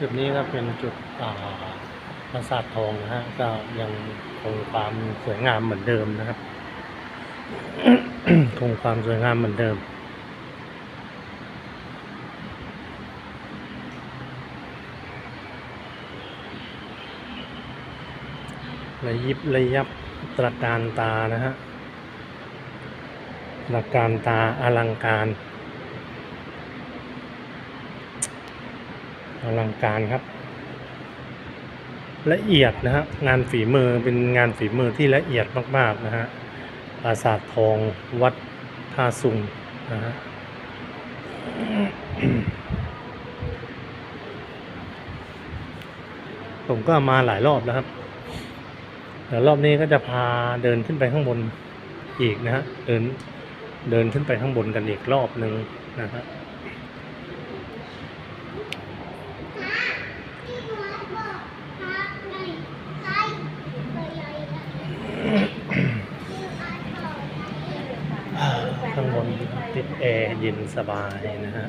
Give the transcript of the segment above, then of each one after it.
จุดนี้ก็เป็นจุดปราสาททองนะฮะก็ยังคงความสวยงามเหมือนเดิมนะครับคงความสวยงามเหมือนเดิม ระยิบระยับตระการตานะฮะตระการตาอลังการ อลังการครับ ละเอียดนะฮะงานฝีมือเป็นงานฝีมือที่ละเอียดมาก ๆ นะฮะปราสาททองวัดท่าสุงนะฮะผมก็มาหลายรอบแล้วครับเดี๋ยวรอบนี้ก็จะพาเดินขึ้นไปข้างบนอีกนะฮะเดินเดินขึ้นไปข้างบนกันอีกรอบหนึ่งนะฮะข้างบนติ ดแอร์เย็นสบายนะฮะ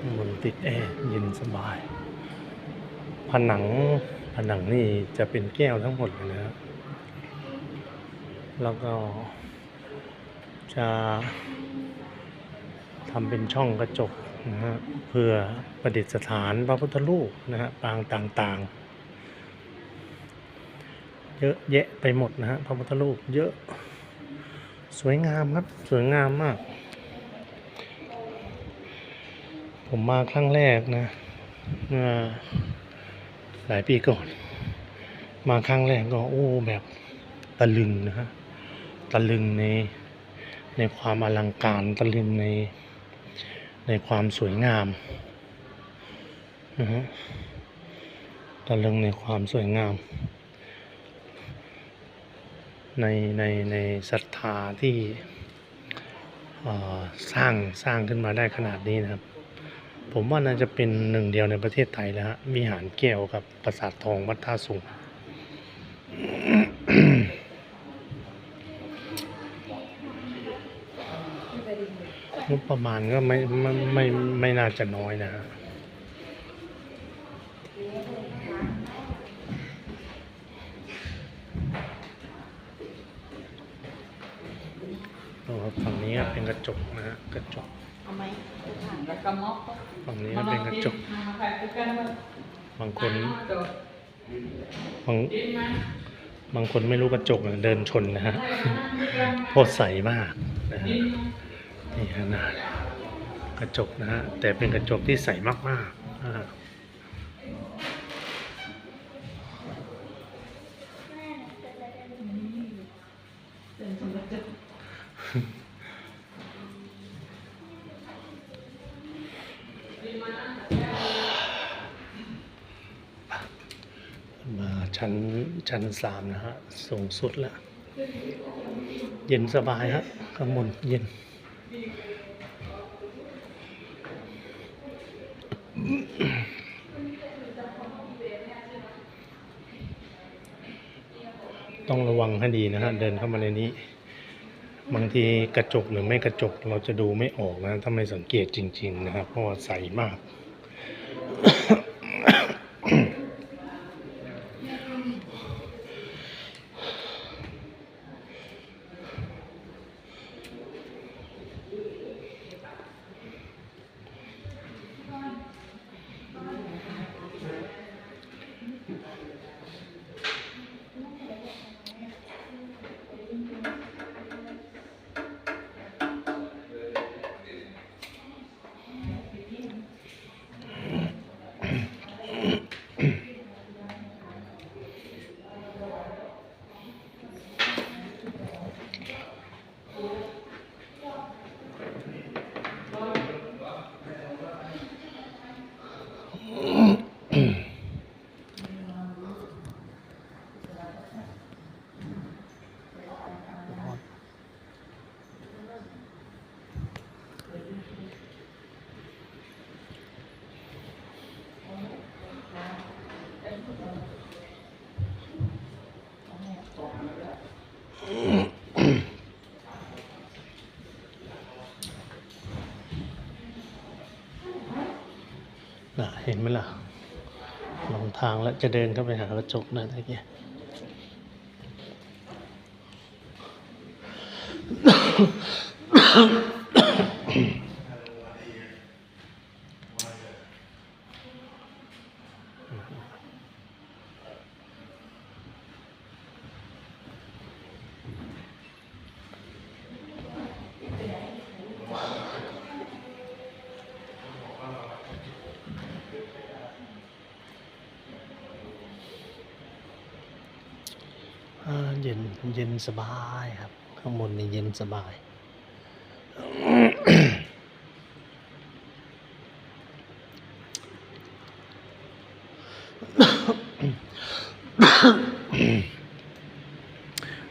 ข้างบนติดแอร์เย็นสบาย ผนังผนังนี่จะเป็นแก้วทั้งหมดเลยนะครับแล้วก็จะทำเป็นช่องกระจกนะฮะเพื่อประดิษฐานพระพุทธรูปนะฮะปางต่างๆ เยอะแยะไปหมดนะฮะพระพุทธรูปเยอะ สวยงามครับ สวยงามมาก ผมมาครั้งแรกนะเมื่อหลายปีก่อน มาครั้งแรกก็โอ้แบบตะลึงนะฮะตะลึงในในความอลังการตะลึงในในความสวยงามนะฮะตะลึงในความสวยงาม ในในในศรัทธาที่สร้างสร้างขึ้นมาได้ขนาดนี้นะครับ ผมว่าน่าจะเป็นหนึ่งเดียวในประเทศไทยแล้วฮะวิหารแก้วกับปราสาททองวัดท่าสุงงบประมาณก็ไม่ไม่ไม่ไม่น่าจะน้อยนะฮะ นี้ก็เป็นกระจกนะฮะกระจกเอาไหมถังแล้วก็มอกฝั่งนี้ก็เป็นกระจกมาแผ่ด้วยกันหมดบางคนโดดบางดินมาบางคนไม่รู้กระจกอะเดินชนนะฮะโคตรใสมากนะฮะดินมานี่ขนาดกระจกนะฮะแต่เป็นกระจกที่ใสมากๆนะฮะ เดินชมกระจก มา ชั้นชั้นสามนะฮะ สูงสุดแล้วเย็นสบายฮะ ข้างบนเย็น ต้องระวังให้ดีนะฮะ เดินเข้ามาในนี้ บางทีกระจกหรือไม่กระจกเราจะดูไม่ออกนะ ถ้าไม่สังเกตจริง ๆ นะครับ เพราะว่าใสมาก เห็นไหมล่ะหลงทางแล้วจะเดินเข้าไปหากระจกนะตะเกี เย็นเย็นสบายครับ ข้างบนนี่เย็นสบาย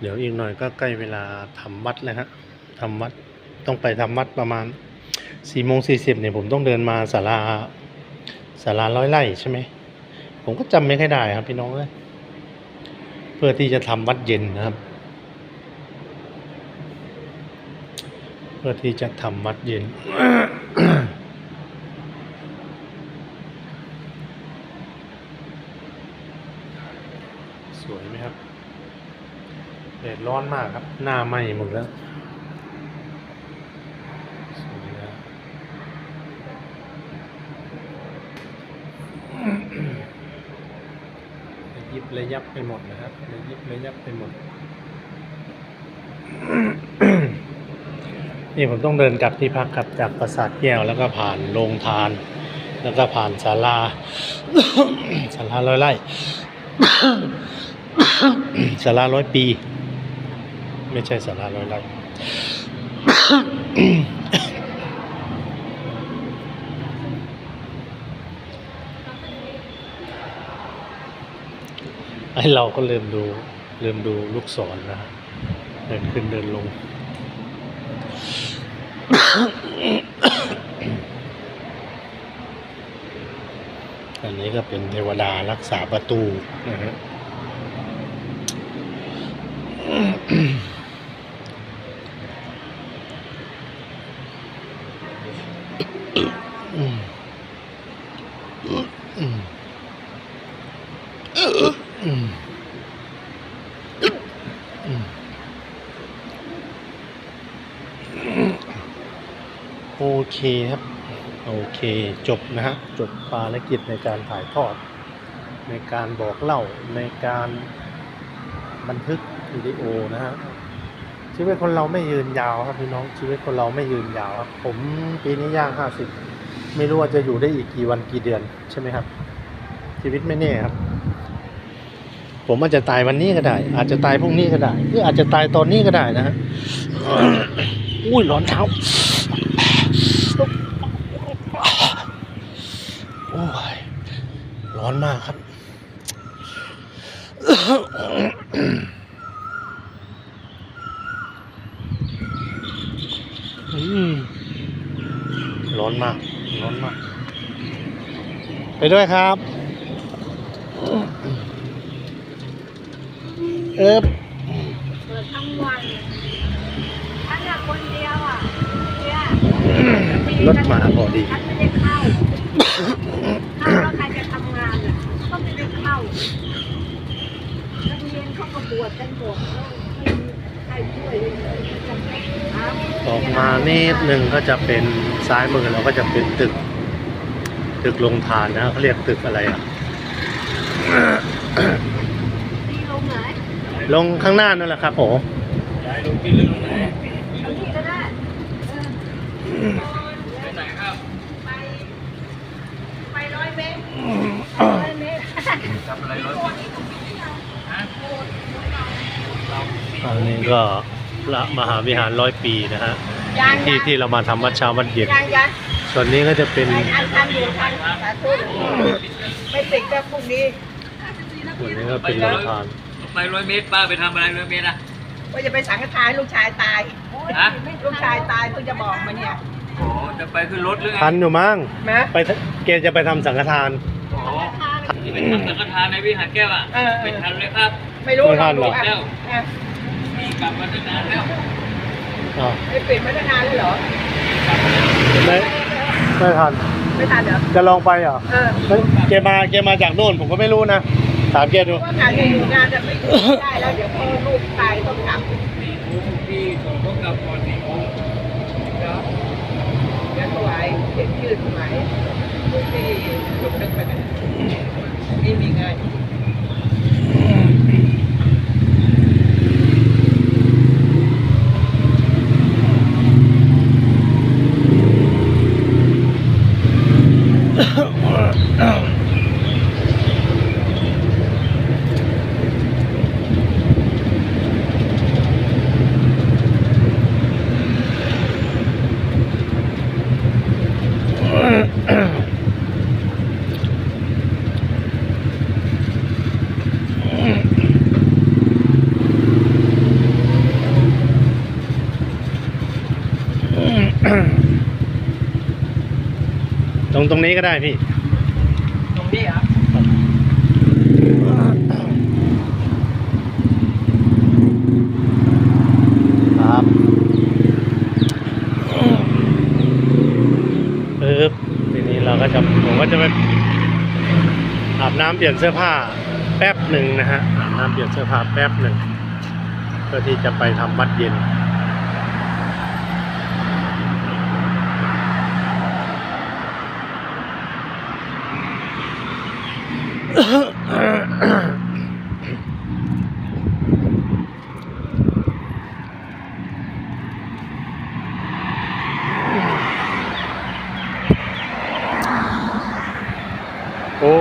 เดี๋ยวอีกหน่อยก็ใกล้เวลาทำวัดแล้วฮะทำวัดต้องไปทำวัดประมาณสี่โมงสี่สิบเนี่ยผมต้องเดินมาศาลาศาลาร้อยไร่ใช่ไหมผมก็จำไม่ค่อยได้ครับพี่น้องเลย เพื่อที่จะทำวัดเย็นนะครับ เพื่อที่จะทำวัดเย็น สวยไหมครับแดดร้อนมากครับ หน้าไหม้หมดแล้วสวยนะ ระยิบระยับไปหมดนะครับระยิบระยับไปหมด นี่ผมต้องเดินกลับที่พักครับจากปราสาทแก้วแล้วก็ผ่านโรงทาน แล้วก็ผ่านศาลาศาลาร้อยไร่ศาลาร้อยปี ไม่ใช่ศาลาร้อยไร่ ไอเราก็เริ่มดูเริ่มดูลูกศรนะฮะเดินขึ้นเดินลง อันนี้ก็เป็นเทวดารักษาประตูนะฮะอืมอืมอืมอืมโอ เคครับ โอเคจบนะฮะจบภารกิจในการถ่ายทอด ในการบอกเล่าในการบันทึกวิดีโอนะฮะชีวิตคนเราไม่ยืนยาวครับพี่น้องชีวิตคนเราไม่ยืนยาวครับผมปีนี้ย่างห้าสิบไม่รู้ว่าจะอยู่ได้อีกกี่วันกี่เดือนใช่ไหมครับ ชีวิตไม่แน่ครับ ผมอาจจะตายวันนี้ก็ได้ อาจจะตายพรุ่งนี้ก็ได้หรืออาจจะตายตอนนี้ก็ได้นะฮะอุ้ยร้อนเท้าโอ้ยร้ อนมากครับอืมร้อนมาก ร้อนมาก ไปด้วยครับ เอ๊บเปิดทั้งวันฉันอะคนเดียวอะเนี่ยรถมาพอดี ฉันไม่ได้เข้า เข้าแล้วใครจะทำงานอะ ก็ไม่ได้เข้านักเรียน เขาก็บวชกันหมดไม่มีใครช่วยเลยครับออกมานิดหนึ่งก็จะเป็นซ้ายมือเราก็จะเป็นตึก ตึกลงทานนะเขาเรียกตึกอะไรอะที่ลงไหนลงข้างหน้านั่นแหละครับผมทางที่ก็ได้เออไปไปร้อยเมตรร้อยเมตร อันนี้ก็พระมหาวิหารร้อยปีนะฮะยังที่ยังที่เรามาทำวัดเช้าวัดเย็นยังยังส่วนนี้ก็จะเป็นอันอันทันอยู่ทันสาธุไม่ติดก็พรุ่งนี้ส่วนนี้ก็เป็นโรงทานไปร้อยเมตรป้าไปทำอะไรร้อยเมตรอะว่าจะไปสังฆทานให้ลูกชายตายฮะลูกชายตายเพิ่งจะบอกมาเนี่ยโอ้จะไปขึ้นรถหรือไงทันอยู่มั้งนะไปทเกณฑ์จะไปทำสังฆทานโอ้ไปทำสังฆทานในวิหารแก้วอะเออเป็นทันเลยครับ ไม่รู้ไม่ทันหรอกอะแล้วอะ กลับมาตั้งนานแล้วอ่าไม่ปิดมาตั้งนานเลยเหรอ ไม่ไม่ทันเไม่ทันเหรอ จะลองไปเหรอเออเฮ้ยแกมาแกมาจากโน่นผมก็ไม่รู้นะถามแกดู ว่าการจะอยู่งานจะไม่ได้แล้วเดี๋ยวพอลูกตายต้องกลับสี่โมงพี่ส่งพวกกลับก่อนสี่โมงเนาะเดี๋ยวถวายเขียนชื่อถวายผู้ที่ถูกนึกไปกันนี่มีงาน ตรงตรงนี้ก็ได้พี่ ตรงนี้เหรอครับปึ๊บทีนี้เราก็จะผมก็จะไปอาบน้ำเปลี่ยนเสื้อผ้าแป๊บหนึ่งนะฮะอาบน้ำเปลี่ยนเสื้อผ้าแป๊บหนึ่งเพื่อที่จะไปทำวัดเย็น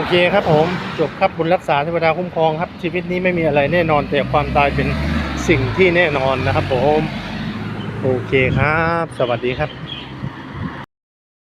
เคครับผมจบครับบุญรักษาเทวดาคุ้มครองครับ ชีวิตนี้ไม่มีอะไรแน่นอน แต่ความตายเป็นสิ่งที่แน่นอนนะครับผม โอเคครับ สวัสดีครับ